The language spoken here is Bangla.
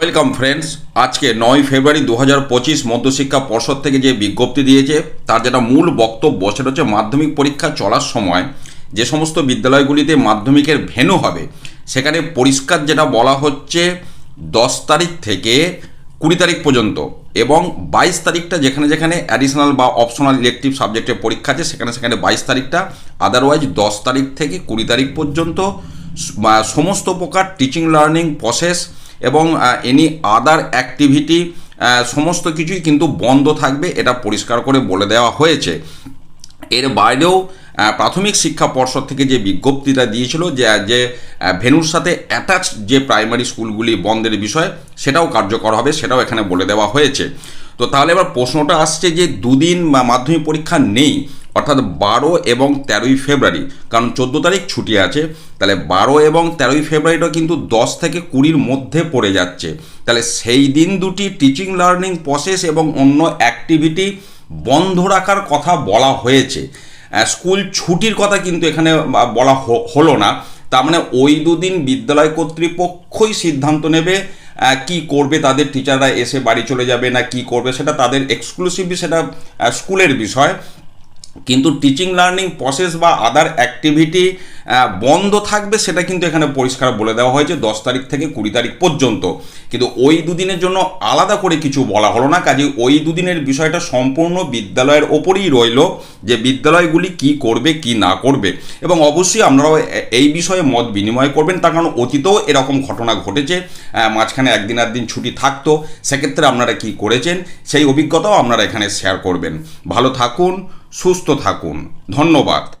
ওয়েলকাম ফ্রেন্ডস আজকে নয় ফেব্রুয়ারি দু হাজার পঁচিশ মধ্যশিক্ষা পর্ষদ থেকে যে বিজ্ঞপ্তি দিয়েছে, তার যেটা মূল বক্তব্য সেটা হচ্ছে মাধ্যমিক পরীক্ষা চলার সময় যে সমস্ত বিদ্যালয়গুলিতে মাধ্যমিকের ভেনু হবে, সেখানে পরিষ্কার যেটা বলা হচ্ছে দশ তারিখ থেকে কুড়ি তারিখ পর্যন্ত এবং বাইশ তারিখটা যেখানে যেখানে অ্যাডিশনাল বা অপশনাল ইলেকটিভ সাবজেক্টের পরীক্ষা আছে, সেখানে সেখানে বাইশ তারিখটা আদারওয়াইজ দশ তারিখ থেকে কুড়ি তারিখ পর্যন্ত সমস্ত প্রকার টিচিং লার্নিং প্রসেস এবং এনি আদার অ্যাক্টিভিটি সমস্ত কিছুই কিন্তু বন্ধ থাকবে, এটা পরিষ্কার করে বলে দেওয়া হয়েছে। এর বাইরেও প্রাথমিক শিক্ষা পর্ষদ থেকে যে বিজ্ঞপ্তিটা দিয়েছিল যে যে ভেনুর সাথে অ্যাটাচ যে প্রাইমারি স্কুলগুলি বন্ধের বিষয়, সেটাও কার্যকর হবে, সেটাও এখানে বলে দেওয়া হয়েছে। তো তাহলে এবার প্রশ্নটা আসছে যে, দুদিন মাধ্যমিক পরীক্ষা নেই অর্থাৎ বারো এবং তেরোই ফেব্রুয়ারি, কারণ চোদ্দ তারিখ ছুটি আছে, তাহলে বারো এবং তেরোই ফেব্রুয়ারিটা কিন্তু দশ থেকে কুড়ির মধ্যে পড়ে যাচ্ছে। তাহলে সেই দিন দুটি টিচিং লার্নিং প্রসেস এবং অন্য অ্যাক্টিভিটি বন্ধ রাখার কথা বলা হয়েছে। স্কুল ছুটির কথা কিন্তু এখানে বলা হলো না। তার মানে ওই দুদিন বিদ্যালয় কর্তৃপক্ষই সিদ্ধান্ত নেবে কি করবে তাদের টিচাররা এসে বাড়ি চলে যাবে না কি করবে, সেটা তাদের এক্সক্লুসিভলি সেটা স্কুলের বিষয়। কিন্তু টিচিং লার্নিং প্রসেস বা আদার অ্যাক্টিভিটি বন্ধ থাকবে সেটা কিন্তু এখানে পরিষ্কার বলে দেওয়া হয়েছে দশ তারিখ থেকে কুড়ি তারিখ পর্যন্ত। কিন্তু ওই দুদিনের জন্য আলাদা করে কিছু বলা হলো না, কাজে ওই দুদিনের বিষয়টা সম্পূর্ণ বিদ্যালয়ের ওপরেই রইল যে বিদ্যালয়গুলি কি করবে, কি না করবে। এবং অবশ্যই আপনারাও এই বিষয়ে মত বিনিময় করবেন, তার কারণ অতীতেও এরকম ঘটনা ঘটেছে। মাঝখানে একদিন আর দিন ছুটি থাকতো, সেক্ষেত্রে আপনারা কি করেছেন, সেই অভিজ্ঞতাও আপনারা এখানে শেয়ার করবেন। ভালো থাকুন সুস্থ থাকুন। ধন্যবাদ।